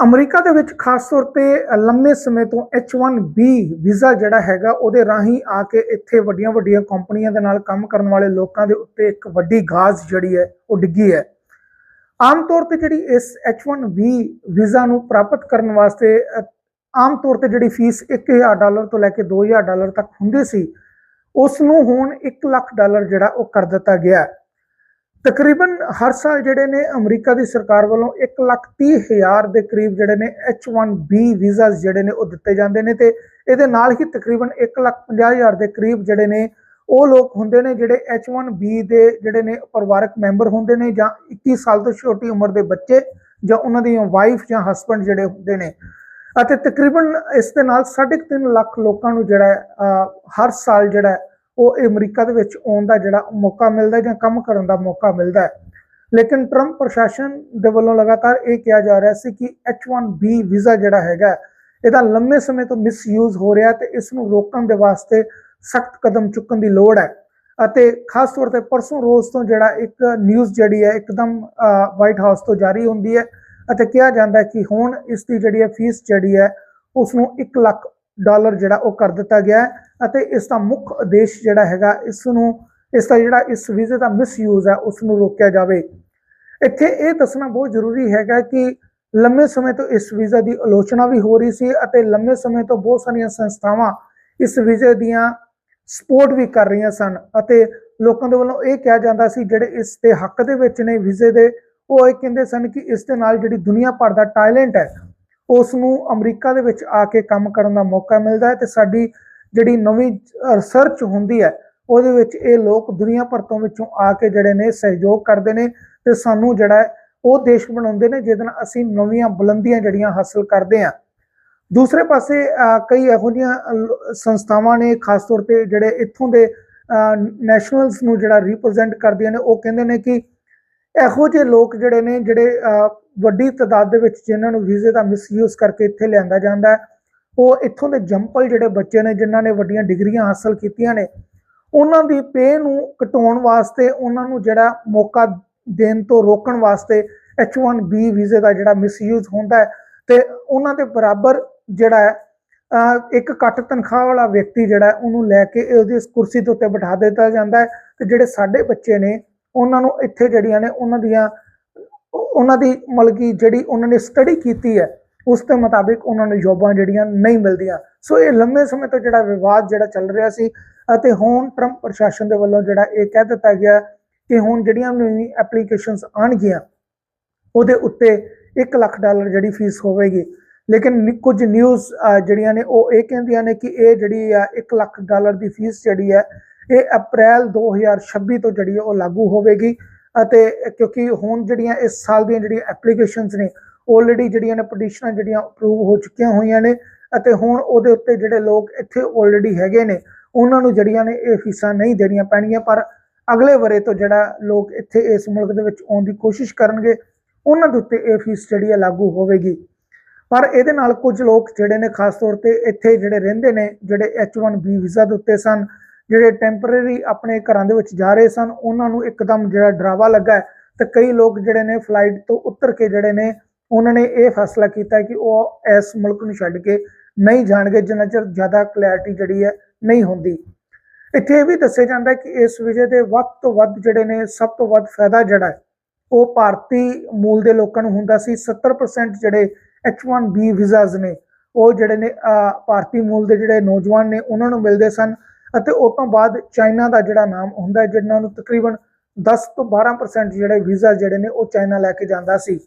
America ਦੇ ਵਿੱਚ ਖਾਸ ਤੌਰ ਤੇ ਲੰਮੇ ਸਮੇਂ ਤੋਂ H1B ਵੀਜ਼ਾ ਜਿਹੜਾ ਹੈਗਾ, ਉਹਦੇ ਰਾਹੀਂ ਆ ਕੇ ਇੱਥੇ ਵੱਡੀਆਂ ਵੱਡੀਆਂ ਕੰਪਨੀਆਂ ਦੇ ਨਾਲ ਕੰਮ ਕਰਨ ਵਾਲੇ ਲੋਕਾਂ ਦੇ ਉੱਤੇ ਇੱਕ ਵੱਡੀ ਗਾਜ਼ ਜਿਹੜੀ ਹੈ, ਉਹ ਡਿੱਗੀ ਹੈ। ਆਮ ਤੌਰ ਤੇ ਜਿਹੜੀ ਇਸ H1B ਵੀਜ਼ਾ ਨੂੰ ਪ੍ਰਾਪਤ ਕਰਨ ਵਾਸਤੇ ਆਮ ਤੌਰ ਤੇ ਜਿਹੜੀ ਫੀਸ 1000 ਡਾਲਰ ਤੋਂ ਲੈ ਕੇ 2000 ਡਾਲਰ ਤੱਕ ਹੁੰਦੀ ਸੀ, ਉਸ ਨੂੰ ਹੁਣ 1 ਲੱਖ ਡਾਲਰ ਜਿਹੜਾ ਉਹ ਕਰ ਦਿੱਤਾ ਗਿਆ ਹੈ। ਤਕਰੀਬਨ ਹਰ ਸਾਲ ਜਿਹੜੇ ਨੇ ਅਮਰੀਕਾ ਦੀ ਸਰਕਾਰ ਵੱਲੋਂ 1 ਲੱਖ 30 ਹਜ਼ਾਰ ਦੇ ਕਰੀਬ ਜਿਹੜੇ ਨੇ H1B ਵੀਜ਼ਾਸ ਜਿਹੜੇ ਨੇ ਉਹ ਦਿੱਤੇ ਜਾਂਦੇ ਨੇ ਤੇ ਇਹਦੇ ਨਾਲ ਹੀ ਤਕਰੀਬਨ 1 ਲੱਖ 50 ਹਜ਼ਾਰ ਦੇ ਕਰੀਬ ਜਿਹੜੇ ਨੇ ਉਹ ਲੋਕ ਹੁੰਦੇ ਨੇ ਜਿਹੜੇ H1B ਦੇ ਜਿਹੜੇ ਨੇ ਪਰਿਵਾਰਕ ਮੈਂਬਰ ਹੁੰਦੇ ਨੇ ਜਾਂ 21 ਸਾਲ ਤੋਂ ਛੋਟੀ ਉਮਰ ਦੇ ਬੱਚੇ ਜਾਂ ਉਹਨਾਂ ਦੀਆਂ ਵਾਈਫ ਜਾਂ ਹਸਬੰਡ ਜਿਹੜੇ ਹੁੰਦੇ ਨੇ। ਅਤੇ ਤਕਰੀਬਨ ਇਸ ਦੇ ਨਾਲ 3.5 ਲੱਖ ਲੋਕਾਂ ਨੂੰ ਜਿਹੜਾ ਹਰ ਸਾਲ ਜਿਹੜਾ ਉਹ ਅਮਰੀਕਾ ਦੇ ਵਿੱਚ ਆਉਣ ਦਾ ਜਿਹੜਾ ਮੌਕਾ ਮਿਲਦਾ ਜਾਂ ਕੰਮ ਕਰਨ ਦਾ ਮੌਕਾ ਮਿਲਦਾ ਹੈ। ਲੇਕਿਨ ਟਰੰਪ ਪ੍ਰਸ਼ਾਸਨ ਦੇ ਵੱਲੋਂ ਲਗਾਤਾਰ ਇਹ ਕਿਹਾ ਜਾ ਰਿਹਾ ਸੀ ਕਿ H1B ਵੀਜ਼ਾ ਜਿਹੜਾ ਹੈਗਾ ਇਹਦਾ ਲੰਮੇ ਸਮੇਂ ਤੋਂ ਮਿਸਯੂਜ਼ ਹੋ ਰਿਹਾ ਤੇ ਇਸ ਨੂੰ ਰੋਕਣ ਦੇ ਵਾਸਤੇ ਸਖਤ ਕਦਮ ਚੁੱਕਣ ਦੀ ਲੋੜ ਹੈ। ਅਤੇ ਖਾਸ ਤੌਰ ਤੇ ਪਰਸੋਂ ਰੋਜ਼ ਤੋਂ ਜਿਹੜਾ ਇੱਕ ਨਿਊਜ਼ ਜਿਹੜੀ ਹੈ, ਇੱਕਦਮ ਵਾਈਟ ਹਾਊਸ ਤੋਂ ਜਾਰੀ ਹੁੰਦੀ ਹੈ। ਅਤੇ ਕਿਹਾ ਜਾਂਦਾ ਕਿ ਹੁਣ ਇਸ ਦੀ ਜਿਹੜੀ ਹੈ ਫੀਸ ਜਿਹੜੀ ਹੈ ਉਸ ਨੂੰ 1 ਲੱਖ ਡਾਲਰ ਜਿਹੜਾ ਉਹ ਕਰ ਦਿੱਤਾ ਗਿਆ ਹੈ ਅਤੇ ਇਸ ਦਾ ਮੁੱਖ ਉਦੇਸ਼ ਜਿਹੜਾ ਹੈਗਾ ਇਸ ਨੂੰ ਇਸ ਦਾ ਜਿਹੜਾ ਇਸ ਵੀਜ਼ੇ ਦਾ ਮਿਸਯੂਜ਼ ਹੈ ਉਸ ਨੂੰ ਰੋਕਿਆ ਜਾਵੇ। ਇੱਥੇ ਇਹ ਦੱਸਣਾ ਬਹੁਤ ਜ਼ਰੂਰੀ ਹੈਗਾ ਕਿ ਲੰਮੇ ਸਮੇਂ ਤੋਂ ਇਸ ਵੀਜ਼ਾ ਦੀ ਆਲੋਚਨਾ ਵੀ ਹੋ ਰਹੀ ਸੀ ਅਤੇ ਲੰਮੇ ਸਮੇਂ ਤੋਂ ਬਹੁਤ ਸਾਰੀਆਂ ਸੰਸਥਾਵਾਂ ਇਸ ਵੀਜ਼ੇ ਦੀਆਂ ਸਪੋਰਟ ਵੀ ਕਰ ਰਹੀਆਂ ਸਨ ਅਤੇ ਲੋਕਾਂ ਦੇ ਵੱਲੋਂ ਇਹ ਕਿਹਾ ਜਾਂਦਾ ਸੀ, ਜਿਹੜੇ ਇਸ ਦੇ ਹੱਕ ਦੇ ਵਿੱਚ ਨੇ ਵੀਜ਼ੇ ਦੇ, ਉਹ ਇਹ ਕਹਿੰਦੇ ਸਨ ਕਿ ਇਸ ਦੇ ਨਾਲ ਜਿਹੜੀ ਦੁਨੀਆ ਭਰ ਦਾ ਟੈਲੈਂਟ ਹੈ ਉਸ ਨੂੰ ਅਮਰੀਕਾ ਦੇ ਵਿੱਚ ਆ ਕੇ ਕੰਮ ਕਰਨ ਦਾ ਮੌਕਾ ਮਿਲਦਾ ਹੈ ਤੇ ਸਾਡੀ ਜਿਹੜੀ ਨਵੀਂ ਰਿਸਰਚ ਹੁੰਦੀ ਹੈ, ਉਹਦੇ ਵਿੱਚ ਇਹ ਲੋਕ ਦੁਨੀਆ ਭਰ ਤੋਂ ਵਿੱਚੋਂ ਆ ਕੇ ਜਿਹੜੇ ਨੇ ਸਹਿਯੋਗ ਕਰਦੇ ਨੇ ਤੇ ਸਾਨੂੰ ਜਿਹੜਾ ਉਹ ਦੇਸ਼ ਬਣਾਉਂਦੇ ਨੇ, ਜਿਹਦੇ ਨਾਲ ਅਸੀਂ ਨਵੀਆਂ ਬੁਲੰਦੀਆਂ ਜਿਹੜੀਆਂ ਹਾਸਲ ਕਰਦੇ ਹਾਂ। ਦੂਸਰੇ ਪਾਸੇ ਕਈ ਇਹੋ ਜਿਹੀਆਂ ਸੰਸਥਾਵਾਂ ਨੇ ਖਾਸ ਤੌਰ ਤੇ ਜਿਹੜੇ ਇੱਥੋਂ ਦੇ ਨੈਸ਼ਨਲਸ ਨੂੰ ਜਿਹੜਾ ਰਿਪਰੈਜ਼ੈਂਟ ਕਰਦੀਆਂ ਨੇ, ਉਹ ਕਹਿੰਦੇ ਨੇ ਕਿ ਇਹੋ ਜਿਹੇ ਲੋਕ ਜਿਹੜੇ ਨੇ, ਜਿਹੜੇ ਵੱਡੀ ਤਾਦਾਦ ਦੇ ਵਿੱਚ ਜਿਨ੍ਹਾਂ ਨੂੰ ਵੀਜ਼ੇ ਦਾ ਮਿਸਯੂਜ਼ ਕਰਕੇ ਇੱਥੇ ਲਿਆਂਦਾ ਜਾਂਦਾ ਹੈ, ਉਹ ਇੱਥੋਂ ਦੇ ਜੰਪਲ ਜਿਹੜੇ ਬੱਚੇ ਨੇ, ਜਿਨ੍ਹਾਂ ਨੇ ਵੱਡੀਆਂ ਡਿਗਰੀਆਂ ਹਾਸਲ ਕੀਤੀਆਂ ਨੇ, ਉਹਨਾਂ ਦੀ ਪੇ ਨੂੰ ਘਟਾਉਣ ਵਾਸਤੇ, ਉਹਨਾਂ ਨੂੰ ਜਿਹੜਾ ਮੌਕਾ ਦੇਣ ਤੋਂ ਰੋਕਣ ਵਾਸਤੇ H1B ਵੀਜ਼ੇ ਦਾ ਜਿਹੜਾ ਮਿਸਯੂਜ਼ ਹੁੰਦਾ ਹੈ, ਤੇ ਉਹਨਾਂ ਦੇ ਬਰਾਬਰ ਜਿਹੜਾ ਹੈ ਇੱਕ ਘੱਟ ਤਨਖਾਹ ਵਾਲਾ ਵਿਅਕਤੀ ਜਿਹੜਾ ਉਹਨੂੰ ਲੈ ਕੇ ਉਹਦੀ ਇਸ ਕੁਰਸੀ ਦੇ ਉੱਤੇ ਬਿਠਾ ਦਿੱਤਾ ਜਾਂਦਾ ਹੈ, ਤੇ ਜਿਹੜੇ ਸਾਡੇ ਬੱਚੇ ਨੇ ਉਹਨਾਂ ਨੂੰ ਇੱਥੇ ਜਿਹੜੀਆਂ ਨੇ ਉਹਨਾਂ ਦੀਆਂ, ਉਹਨਾਂ ਦੀ ਮਤਲਬ ਕਿ ਜਿਹੜੀ ਉਹਨਾਂ ਨੇ ਸਟੱਡੀ ਕੀਤੀ ਹੈ, ਉਸ ਦੇ ਮੁਤਾਬਿਕ ਉਹਨਾਂ ਨੂੰ ਜੋਬਾਂ ਜਿਹੜੀਆਂ ਨਹੀਂ ਮਿਲਦੀਆਂ। ਸੋ ਇਹ ਲੰਮੇ ਸਮੇਂ ਤੋਂ ਜਿਹੜਾ ਵਿਵਾਦ ਜਿਹੜਾ ਚੱਲ ਰਿਹਾ ਸੀ ਅਤੇ ਹੁਣ ਟਰੰਪ ਪ੍ਰਸ਼ਾਸਨ ਦੇ ਵੱਲੋਂ ਜਿਹੜਾ ਇਹ ਕਹਿ ਦਿੱਤਾ ਗਿਆ ਕਿ ਹੁਣ ਜਿਹੜੀਆਂ ਨਵੀਂ ਐਪਲੀਕੇਸ਼ਨਸ ਆਣਗੀਆਂ ਉਹਦੇ ਉੱਤੇ 1 ਲੱਖ ਡਾਲਰ ਜਿਹੜੀ ਫੀਸ ਹੋਵੇਗੀ। ਲੇਕਿਨ ਕੁਝ ਨਿਊਜ਼ ਜਿਹੜੀਆਂ ਨੇ ਉਹ ਇਹ ਕਹਿੰਦੀਆਂ ਨੇ ਕਿ ਇਹ ਜਿਹੜੀ ਆ 1 ਲੱਖ ਡਾਲਰ ਦੀ ਫੀਸ ਜਿਹੜੀ ਹੈ ਇਹ ਅਪ੍ਰੈਲ 2026 ਤੋਂ ਜਿਹੜੀ ਹੈ ਉਹ ਲਾਗੂ ਹੋਵੇਗੀ ਅਤੇ ਕਿਉਂਕਿ ਹੁਣ ਜਿਹੜੀਆਂ ਇਸ ਸਾਲ ਦੀਆਂ ਜਿਹੜੀਆਂ ਐਪਲੀਕੇਸ਼ਨਸ ਨੇ ਆਲਰੇਡੀ ਜਿਹੜੀਆਂ ਨੇ ਪਟੀਸ਼ਨਾਂ ਜਿਹੜੀਆਂ ਅਪਰੂਵ ਹੋ ਚੁੱਕੀਆਂ ਹੋਈਆਂ ਨੇ ਅਤੇ ਹੁਣ ਉਹਦੇ ਉੱਤੇ ਜਿਹੜੇ ਲੋਕ ਇੱਥੇ ਆਲਰੇਡੀ ਹੈਗੇ ਨੇ, ਉਹਨਾਂ ਨੂੰ ਜਿਹੜੀਆਂ ਨੇ ਇਹ ਫੀਸਾਂ ਨਹੀਂ ਦੇਣੀਆਂ ਪੈਣਗੀਆਂ, ਪਰ ਅਗਲੇ ਵਰੇ ਤੋਂ ਜਿਹੜਾ ਲੋਕ ਇੱਥੇ ਇਸ ਮੁਲਕ ਦੇ ਵਿੱਚ ਆਉਣ ਦੀ ਕੋਸ਼ਿਸ਼ ਕਰਨਗੇ, ਉਹਨਾਂ ਦੇ ਉੱਤੇ ਇਹ ਫੀਸ ਜਿਹੜੀ ਹੈ ਲਾਗੂ ਹੋਵੇਗੀ। ਪਰ ਇਹਦੇ ਨਾਲ ਕੁਝ ਲੋਕ ਜਿਹੜੇ ਨੇ, ਖਾਸ ਤੌਰ ਤੇ ਇੱਥੇ ਜਿਹੜੇ ਰਹਿੰਦੇ ਨੇ, ਜਿਹੜੇ H1B ਵੀਜ਼ਾ ਦੇ ਉੱਤੇ ਸਨ ਜਿਹੜੇ ਟੈਂਪਰੇਰੀ ਆਪਣੇ ਘਰਾਂ ਦੇ ਵਿੱਚ ਜਾ ਰਹੇ ਸਨ, ਉਹਨਾਂ ਨੂੰ ਇੱਕਦਮ ਜਿਹੜਾ ਡਰਾਵਾ ਲੱਗਾ ਹੈ ਤੇ ਕਈ ਲੋਕ ਜਿਹੜੇ ਨੇ ਫਲਾਈਟ ਤੋਂ ਉਤਰ ਕੇ ਜਿਹੜੇ ਨੇ, ਉਹਨਾਂ ਨੇ ਇਹ ਫੈਸਲਾ ਕੀਤਾ ਕਿ ਉਹ ਇਸ ਮੁਲਕ ਨੂੰ ਛੱਡ ਕੇ ਨਹੀਂ ਜਾਣਗੇ, ਜਿੰਨਾ ਚਿਰ ਜ਼ਿਆਦਾ ਕਲੈਰਿਟੀ ਜਿਹੜੀ ਹੈ ਨਹੀਂ ਹੁੰਦੀ। ਇੱਥੇ ਇਹ ਵੀ ਦੱਸਿਆ ਜਾਂਦਾ ਕਿ ਇਸ ਵਿਜੇ ਦੇ ਵੱਧ ਤੋਂ ਵੱਧ ਜਿਹੜੇ ਨੇ, ਸਭ ਤੋਂ ਵੱਧ ਫਾਇਦਾ ਜਿਹੜਾ ਉਹ ਭਾਰਤੀ ਮੂਲ ਦੇ ਲੋਕਾਂ ਨੂੰ ਹੁੰਦਾ ਸੀ। 70% ਜਿਹੜੇ H1B ਵੀਜ਼ਾਸ ਨੇ, ਉਹ ਜਿਹੜੇ ਨੇ ਭਾਰਤੀ ਮੂਲ ਦੇ ਜਿਹੜੇ ਨੌਜਵਾਨ ਨੇ, ਉਹਨਾਂ ਨੂੰ ਮਿਲਦੇ ਸਨ। ਅਤੇ ਉਸ ਤੋਂ ਬਾਅਦ ਚਾਈਨਾ ਦਾ ਜਿਹੜਾ ਨਾਮ ਹੁੰਦਾ ਜਿਹਨਾਂ ਨੂੰ ਤਕਰੀਬਨ 10 ਤੋਂ 12% ਜਿਹੜੇ ਵੀਜ਼ਾ ਜਿਹੜੇ ਨੇ, ਉਹ ਚਾਈਨਾ ਲੈ ਕੇ ਜਾਂਦਾ ਸੀ।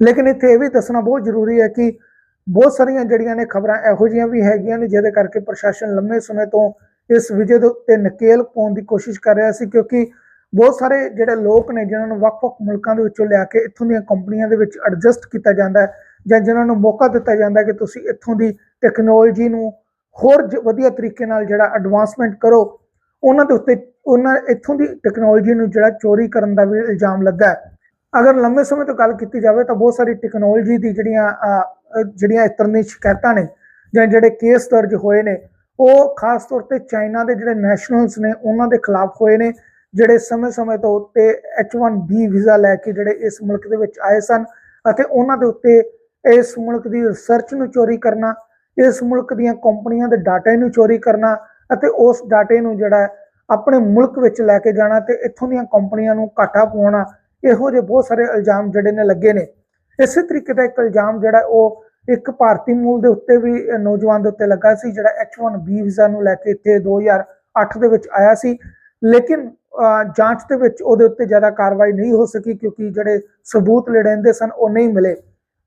ਲੇਕਿਨ ਇੱਥੇ ਇਹ ਵੀ ਦੱਸਣਾ ਬਹੁਤ ਜ਼ਰੂਰੀ ਹੈ ਕਿ ਬਹੁਤ ਸਾਰੀਆਂ ਜਿਹੜੀਆਂ ਨੇ ਖਬਰਾਂ ਇਹੋ ਜਿਹੀਆਂ ਵੀ ਹੈਗੀਆਂ ਨੇ, ਜਿਹਦੇ ਕਰਕੇ ਪ੍ਰਸ਼ਾਸਨ ਲੰਮੇ ਸਮੇਂ ਤੋਂ ਇਸ ਵਿਜੇ ਦੇ ਉੱਤੇ ਨਕੇਲ ਪਾਉਣ ਦੀ ਕੋਸ਼ਿਸ਼ ਕਰ ਰਿਹਾ ਸੀ, ਕਿਉਂਕਿ ਬਹੁਤ ਸਾਰੇ ਜਿਹੜੇ ਲੋਕ ਨੇ ਜਿਨ੍ਹਾਂ ਨੂੰ ਵੱਖ-ਵੱਖ ਮੁਲਕਾਂ ਦੇ ਵਿੱਚੋਂ ਲਿਆ ਕੇ ਇੱਥੋਂ ਦੀਆਂ ਕੰਪਨੀਆਂ ਦੇ ਵਿੱਚ ਐਡਜਸਟ ਕੀਤਾ ਜਾਂਦਾ ਹੈ ਜਾਂ ਜਿਨ੍ਹਾਂ ਨੂੰ ਮੌਕਾ ਦਿੱਤਾ ਜਾਂਦਾ ਕਿ ਤੁਸੀਂ ਇੱਥੋਂ ਦੀ ਟੈਕਨੋਲੋਜੀ ਨੂੰ ਹੋਰ ਜ- ਵਧੀਆ ਤਰੀਕੇ ਨਾਲ ਜਿਹੜਾ ਐਡਵਾਂਸਮੈਂਟ ਕਰੋ, ਉਹਨਾਂ ਦੇ ਉੱਤੇ ਉਹਨਾਂ ਇੱਥੋਂ ਦੀ ਟੈਕਨੋਲੋਜੀ ਨੂੰ ਜਿਹੜਾ ਚੋਰੀ ਕਰਨ ਦਾ ਵੀ ਇਲਜ਼ਾਮ ਲੱਗਾ ਹੈ। ਅਗਰ ਲੰਮੇ ਸਮੇਂ ਤੋਂ ਗੱਲ ਕੀਤੀ ਜਾਵੇ ਤਾਂ ਬਹੁਤ ਸਾਰੀ ਟੈਕਨੋਲੋਜੀ ਦੀ ਜਿਹੜੀਆਂ ਜਿਹੜੀਆਂ ਇਸ ਤਰ੍ਹਾਂ ਦੀਆਂ ਸ਼ਿਕਾਇਤਾਂ ਨੇ ਜਾਂ ਜਿਹੜੇ ਕੇਸ ਦਰਜ ਹੋਏ ਨੇ, ਉਹ ਖਾਸ ਤੌਰ ਤੇ ਚਾਈਨਾ ਦੇ ਜਿਹੜੇ ਨੈਸ਼ਨਲਸ ਨੇ, ਉਹਨਾਂ ਦੇ ਖਿਲਾਫ ਹੋਏ ਨੇ, ਜਿਹੜੇ ਸਮੇਂ-ਸਮੇਂ ਤੋਂ ਉੱਤੇ H1B ਵੀਜ਼ਾ ਲੈ ਕੇ ਜਿਹੜੇ ਇਸ ਮੁਲਕ ਦੇ ਵਿੱਚ ਆਏ ਸਨ ਅਤੇ ਉਹਨਾਂ ਦੇ ਉੱਤੇ ਇਸ ਮੁਲਕ ਦੀ ਰਿਸਰਚ ਨੂੰ ਚੋਰੀ ਕਰਨਾ ਇਸ ਮੁਲਕ ਦੀਆਂ ਕੰਪਨੀਆਂ ਦੇ ਡਾਟੇ ਨੂੰ ਚੋਰੀ ਕਰਨਾ ਅਤੇ ਉਸ ਡਾਟੇ ਨੂੰ ਜਿਹੜਾ ਆਪਣੇ ਮੁਲਕ ਵਿੱਚ ਲੈ ਕੇ ਜਾਣਾ ਤੇ ਇੱਥੋਂ ਦੀਆਂ ਕੰਪਨੀਆਂ ਨੂੰ ਘਾਟਾ ਪਵਾਉਣਾ ਇਹੋ ਜਿਹੇ ਬਹੁਤ ਸਾਰੇ ਇਲਜ਼ਾਮ ਜਿਹੜੇ ਨੇ ਲੱਗੇ ਨੇ। ਇਸੇ ਤਰੀਕੇ ਦਾ ਇੱਕ ਇਲਜ਼ਾਮ ਜਿਹੜਾ ਉਹ ਇੱਕ ਭਾਰਤੀ ਮੂਲ ਦੇ ਉੱਤੇ ਵੀ ਨੌਜਵਾਨ ਦੇ ਉੱਤੇ ਲੱਗਾ ਸੀ, ਜਿਹੜਾ H1B ਵੀਜ਼ਾ ਨੂੰ ਲੈ ਕੇ ਇੱਥੇ 2008 ਦੇ ਵਿੱਚ ਆਇਆ ਸੀ। ਲੇਕਿਨ ਜਾਂਚ ਦੇ ਵਿੱਚ ਉਹਦੇ ਉੱਤੇ ਜ਼ਿਆਦਾ ਕਾਰਵਾਈ ਨਹੀਂ ਹੋ ਸਕੀ ਕਿਉਂਕਿ ਜਿਹੜੇ ਸਬੂਤ ਲੜੈਂਦੇ ਸਨ, ਉਹ ਨਹੀਂ ਮਿਲੇ।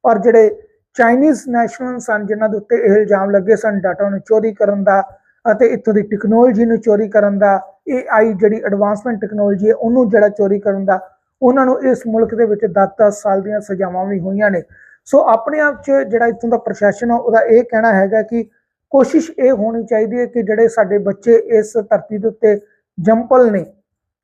ਪਰ ਜਿਹੜੇ ਚਾਈਨੀਜ਼ ਨੈਸ਼ਨਲ ਸਨ, ਜਿਨ੍ਹਾਂ ਦੇ ਉੱਤੇ ਇਹ ਇਲਜ਼ਾਮ ਲੱਗੇ ਸਨ ਡਾਟਾ ਨੂੰ ਚੋਰੀ ਕਰਨ ਦਾ ਅਤੇ ਇੱਥੋਂ ਦੀ ਟੈਕਨੋਲੋਜੀ ਨੂੰ ਚੋਰੀ ਕਰਨ ਦਾ AI ਜਿਹੜੀ ਐਡਵਾਂਸਮੈਂਟ ਟੈਕਨੋਲੋਜੀ ਹੈ, ਉਹਨੂੰ ਜਿਹੜਾ ਚੋਰੀ ਕਰਨ ਦਾ, ਉਹਨਾਂ ਨੂੰ ਇਸ ਮੁਲਕ ਦੇ ਵਿੱਚ 10-10 ਸਾਲ ਦੀਆਂ ਸਜ਼ਾਵਾਂ ਵੀ ਹੋਈਆਂ ਨੇ। ਸੋ ਆਪਣੇ ਆਪ 'ਚ ਜਿਹੜਾ ਇੱਥੋਂ ਦਾ ਪ੍ਰਸ਼ਾਸਨ ਆ, ਉਹਦਾ ਇਹ ਕਹਿਣਾ ਹੈਗਾ ਕਿ ਕੋਸ਼ਿਸ਼ ਇਹ ਹੋਣੀ ਚਾਹੀਦੀ ਹੈ ਕਿ ਜਿਹੜੇ ਸਾਡੇ ਬੱਚੇ ਇਸ ਧਰਤੀ ਦੇ ਉੱਤੇ ਜੰਪਲ ਨੇ,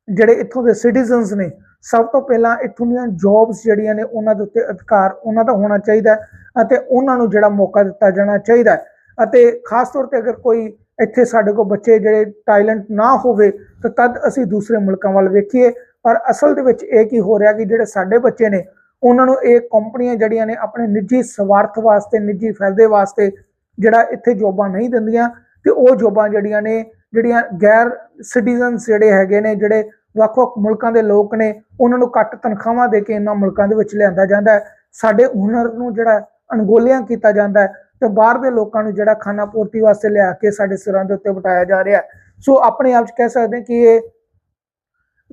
ਜਿਹੜੇ ਇੱਥੋਂ ਦੇ ਸਿਟੀਜ਼ਨਸ ਨੇ ਸਭ ਤੋਂ ਪਹਿਲਾਂ ਇੱਥੋਂ ਦੀਆਂ ਜੌਬਸ ਜਿਹੜੀਆਂ ਨੇ ਉਹਨਾਂ ਦੇ ਉੱਤੇ ਅਧਿਕਾਰ ਉਹਨਾਂ ਦਾ ਹੋਣਾ ਚਾਹੀਦਾ ਅਤੇ ਉਹਨਾਂ ਨੂੰ ਜਿਹੜਾ ਮੌਕਾ ਦਿੱਤਾ ਜਾਣਾ ਚਾਹੀਦਾ ਅਤੇ ਖਾਸ ਤੌਰ ਤੇ ਅਗਰ ਕੋਈ ਇੱਥੇ ਸਾਡੇ ਕੋਲ ਬੱਚੇ ਜਿਹੜੇ ਟੈਲੈਂਟ ਨਾ ਹੋਵੇ, ਤਾਂ ਤਦ ਅਸੀਂ ਦੂਸਰੇ ਮੁਲਕਾਂ ਵੱਲ ਵੇਖੀਏ। ਪਰ ਅਸਲ ਦੇ ਵਿੱਚ ਇਹ ਕੀ ਹੋ ਰਿਹਾ ਕਿ ਜਿਹੜੇ ਸਾਡੇ ਬੱਚੇ ਨੇ, ਉਹਨਾਂ ਨੂੰ ਇਹ ਕੰਪਨੀਆਂ ਜਿਹੜੀਆਂ ਨੇ ਆਪਣੇ ਨਿੱਜੀ ਸਵਾਰਥ ਵਾਸਤੇ, ਨਿੱਜੀ ਫਾਇਦੇ ਵਾਸਤੇ ਜਿਹੜਾ ਇੱਥੇ ਜੋਬਾਂ ਨਹੀਂ ਦਿੰਦੀਆਂ, ਤੇ ਉਹ ਜੋਬਾਂ ਜਿਹੜੀਆਂ ਨੇ, ਜਿਹੜੀਆਂ ਗੈਰ ਸਿਟੀਜ਼ਨਸ ਜਿਹੜੇ ਹੈਗੇ ਨੇ, ਜਿਹੜੇ ਵੱਖ-ਵੱਖ ਮੁਲਕਾਂ ਦੇ ਲੋਕ ਨੇ, ਉਹਨਾਂ ਨੂੰ ਘੱਟ ਤਨਖਾਹਾਂ ਦੇ ਕੇ ਇਹਨਾਂ ਮੁਲਕਾਂ ਦੇ ਵਿੱਚ ਲਿਆਂਦਾ ਜਾਂਦਾ ਹੈ। ਸਾਡੇ ਹੁਨਰ ਨੂੰ ਜਿਹੜਾ ਅਣਗੋਲਿਆਂ ਕੀਤਾ ਜਾਂਦਾ ਹੈ ਤੇ ਬਾਹਰ ਦੇ ਲੋਕਾਂ ਨੂੰ ਜਿਹੜਾ ਖਾਣਾ ਪੂਰਤੀ ਵਾਸਤੇ ਲਿਆ ਕੇ ਸਾਡੇ ਸਿਰਾਂ ਦੇ ਉੱਤੇ ਬਿਠਾਇਆ ਜਾ ਰਿਹਾ ਸੋ ਆਪਣੇ ਆਪ 'ਚ ਕਹਿ ਸਕਦੇ ਕਿ ਇਹ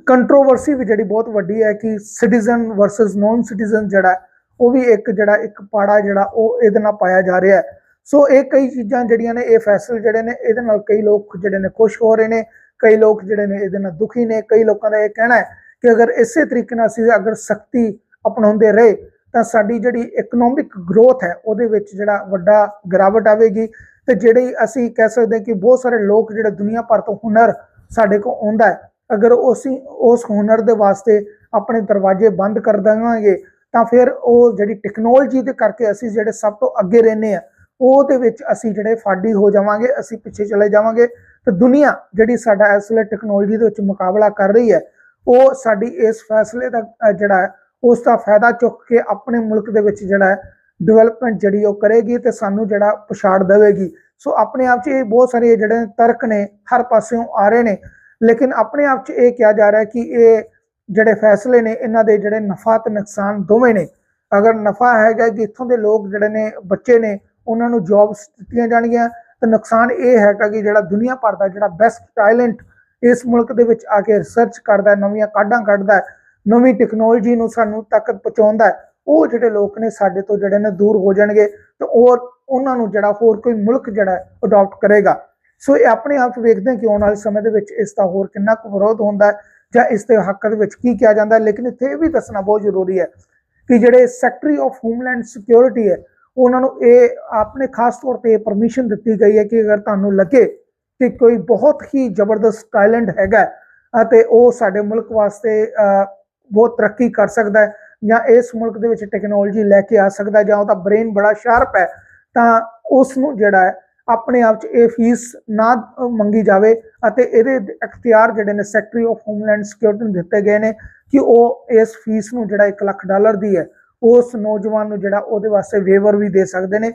ਕੰਟਰੋਵਰਸੀ ਵੀ ਜਿਹੜੀ ਬਹੁਤ ਵੱਡੀ ਹੈ ਕਿ ਸਿਟੀਜ਼ਨ ਵਰਸਸ ਨੌਨ ਸਿਟੀਜ਼ਨ ਜਿਹੜਾ ਉਹ ਵੀ ਇੱਕ ਜਿਹੜਾ ਇੱਕ ਪਾੜਾ ਜਿਹੜਾ ਉਹ ਇਹਦੇ ਨਾਲ ਪਾਇਆ ਜਾ ਰਿਹਾ ਸੋ ਇਹ ਕਈ ਚੀਜ਼ਾਂ ਜਿਹੜੀਆਂ ਨੇ, ਇਹ ਫੈਸਲੇ ਜਿਹੜੇ ਨੇ, ਇਹਦੇ ਨਾਲ ਕਈ ਲੋਕ ਜਿਹੜੇ ਨੇ ਖੁਸ਼ ਹੋ ਰਹੇ ਨੇ। ਕਈ ਲੋਕ ਜਿਹੜੇ ਨੇ ਇਹਦੇ ਨਾਲ ਦੁਖੀ ਨੇ, ਕਈ ਲੋਕਾਂ ਦਾ ਇਹ ਕਹਿਣਾ ਹੈ ਕਿ ਅਗਰ ਇਸੇ ਤਰੀਕੇ ਨਾਲ ਅਸੀਂ ਅਗਰ ਸਖਤੀ ਅਪਣਾਉਂਦੇ ਰਹੇ, ਤਾਂ ਸਾਡੀ ਜਿਹੜੀ ਇਕਨੋਮਿਕ ਗਰੋਥ ਹੈ, ਉਹਦੇ ਵਿੱਚ ਜਿਹੜਾ ਵੱਡਾ ਗਿਰਾਵਟ ਆਵੇਗੀ ਤੇ ਜਿਹੜੀ ਅਸੀਂ ਕਹਿ ਸਕਦੇ ਹਾਂ ਕਿ ਬਹੁਤ ਸਾਰੇ ਲੋਕ ਜਿਹੜੇ ਦੁਨੀਆ ਭਰ ਤੋਂ ਹੁਨਰ ਸਾਡੇ ਕੋਲ ਆਉਂਦਾ ਹੈ, ਅਗਰ ਅਸੀਂ ਉਸ ਹੁਨਰ ਦੇ ਵਾਸਤੇ ਆਪਣੇ ਦਰਵਾਜ਼ੇ ਬੰਦ ਕਰ ਦੇਵਾਂਗੇ, ਤਾਂ ਫਿਰ ਉਹ ਜਿਹੜੀ ਟੈਕਨੋਲੋਜੀ ਦੇ ਕਰਕੇ ਅਸੀਂ ਜਿਹੜੇ ਸਭ ਤੋਂ ਅੱਗੇ ਰਹਿੰਦੇ ਆ ਉਹਦੇ ਵਿੱਚ ਅਸੀਂ ਜਿਹੜੇ ਫਾਡੀ ਹੋ ਜਾਵਾਂਗੇ, ਅਸੀਂ ਪਿੱਛੇ ਚਲੇ ਜਾਵਾਂਗੇ ਤੇ ਦੁਨੀਆ ਜਿਹੜੀ ਸਾਡਾ ਇਸ ਵੇਲੇ ਟੈਕਨੋਲੋਜੀ ਦੇ ਵਿੱਚ ਮੁਕਾਬਲਾ ਕਰ ਰਹੀ ਹੈ, ਉਹ ਸਾਡੀ ਇਸ ਫੈਸਲੇ ਦਾ ਜਿਹੜਾ ਉਸ ਦਾ ਫਾਇਦਾ ਚੁੱਕ ਕੇ ਆਪਣੇ ਮੁਲਕ ਦੇ ਵਿੱਚ ਜਿਹੜਾ ਡਿਵੈਲਪਮੈਂਟ ਜਿਹੜੀ ਉਹ ਕਰੇਗੀ ਤੇ ਸਾਨੂੰ ਜਿਹੜਾ ਪਛਾੜ ਦੇਵੇਗੀ। ਸੋ ਆਪਣੇ ਆਪ 'ਚ ਇਹ ਬਹੁਤ ਸਾਰੇ ਜਿਹੜੇ ਤਰਕ ਨੇ, ਹਰ ਪਾਸਿਓਂ ਆ ਰਹੇ ਨੇ। ਲੇਕਿਨ ਆਪਣੇ ਆਪ 'ਚ ਇਹ ਕਿਹਾ ਜਾ ਰਿਹਾ ਕਿ ਇਹ ਜਿਹੜੇ ਫੈਸਲੇ ਨੇ, ਇਹਨਾਂ ਦੇ ਜਿਹੜੇ ਨਫਾ ਤੇ ਨੁਕਸਾਨ ਦੋਵੇਂ ਨੇ। ਅਗਰ ਨਫਾ ਹੈਗਾ ਕਿ ਇੱਥੋਂ ਦੇ ਲੋਕ ਜਿਹੜੇ ਨੇ, ਬੱਚੇ ਨੇ, ਉਹਨਾਂ ਨੂੰ ਜੌਬਸ ਦਿੱਤੀਆਂ ਜਾਣਗੀਆਂ ਤੇ ਨੁਕਸਾਨ ਇਹ ਹੈਗਾ ਕਿ ਜਿਹੜਾ ਦੁਨੀਆ ਭਰ ਦਾ ਜਿਹੜਾ ਬੈਸਟ ਟੈਲੈਂਟ ਇਸ ਮੁਲਕ ਦੇ ਵਿੱਚ ਆ ਕੇ ਰਿਸਰਚ ਕਰਦਾ ਨਵੀਆਂ ਕਾਢਾਂ ਕੱਢਦਾ ਨਵੀਂ ਟੈਕਨੋਲੋਜੀ ਨੂੰ ਸਾਨੂੰ ਤੱਕ ਪਹੁੰਚਾਉਂਦਾ ਉਹ ਜਿਹੜੇ ਲੋਕ ਨੇ ਸਾਡੇ ਤੋਂ ਜਿਹੜੇ ਨੇ ਦੂਰ ਹੋ ਜਾਣਗੇ ਤੇ ਉਹ ਉਹਨਾਂ ਨੂੰ ਜਿਹੜਾ ਹੋਰ ਕੋਈ ਮੁਲਕ ਜਿਹੜਾ ਅਡਾਪਟ ਕਰੇਗਾ। ਸੋ ਇਹ ਆਪਣੇ ਆਪ 'ਚ ਵੇਖਦੇ ਹਾਂ ਕਿ ਆਉਣ ਵਾਲੇ ਸਮੇਂ ਦੇ ਵਿੱਚ ਇਸ ਦਾ ਹੋਰ ਕਿੰਨਾ ਕੁ ਵਿਰੋਧ ਹੁੰਦਾ ਹੈ ਜਾਂ ਇਸ ਦੇ ਹੱਕ ਦੇ ਵਿੱਚ ਕੀ ਕਿਹਾ ਜਾਂਦਾ ਹੈ, ਲੇਕਿਨ ਇੱਥੇ ਇਹ ਵੀ ਦੱਸਣਾ ਬਹੁਤ ਜ਼ਰੂਰੀ ਹੈ ਕਿ ਜਿਹੜੇ ਸੈਕਟਰੀ ਆਫ ਹੋਮਲੈਂਡ ਸਿਕਿਉਰਿਟੀ ਹੈ ਉਹਨਾਂ ਨੂੰ ਇਹ ਆਪਣੇ ਖਾਸ ਤੌਰ ਤੇ ਪਰਮਿਸ਼ਨ ਦਿੱਤੀ ਗਈ ਹੈ ਕਿ ਅਗਰ ਤੁਹਾਨੂੰ ਲੱਗੇ ਕਿ ਕੋਈ ਬਹੁਤ ਹੀ ਜ਼ਬਰਦਸਤ ਟੈਲੈਂਟ ਹੈਗਾ ਅਤੇ ਉਹ ਸਾਡੇ ਮੁਲਕ ਵਾਸਤੇ ਬਹੁਤ ਤਰੱਕੀ ਕਰ ਸਕਦਾ ਹੈ ਜਾਂ ਇਸ ਮੁਲਕ ਦੇ ਵਿੱਚ ਟੈਕਨੋਲੋਜੀ ਲੈ ਕੇ ਆ ਸਕਦਾ ਜਾਂ ਉਹਦਾ ਬ੍ਰੇਨ ਬੜਾ ਸ਼ਾਰਪ ਹੈ, ਤਾਂ ਉਸ ਨੂੰ ਜਿਹੜਾ ਹੈ ਆਪਣੇ ਆਪ 'ਚ ਇਹ ਫੀਸ ਨਾ ਮੰਗੀ ਜਾਵੇ ਅਤੇ ਇਹਦੇ ਅਖਤਿਆਰ ਜਿਹੜੇ ਨੇ ਸੈਕਟਰੀ ਆਫ ਹੋਮਲੈਂਡ ਸਿਕਿਉਰਿਟੀ ਨੂੰ ਦਿੱਤੇ ਗਏ ਨੇ ਕਿ ਉਹ ਇਸ ਫੀਸ ਨੂੰ ਜਿਹੜਾ 1 ਲੱਖ ਡਾਲਰ ਦੀ ਹੈ ਉਸ ਨੌਜਵਾਨ ਨੂੰ ਜਿਹੜਾ ਉਹਦੇ ਵਾਸਤੇ ਵੇਵਰ ਵੀ ਦੇ ਸਕਦੇ ਨੇ।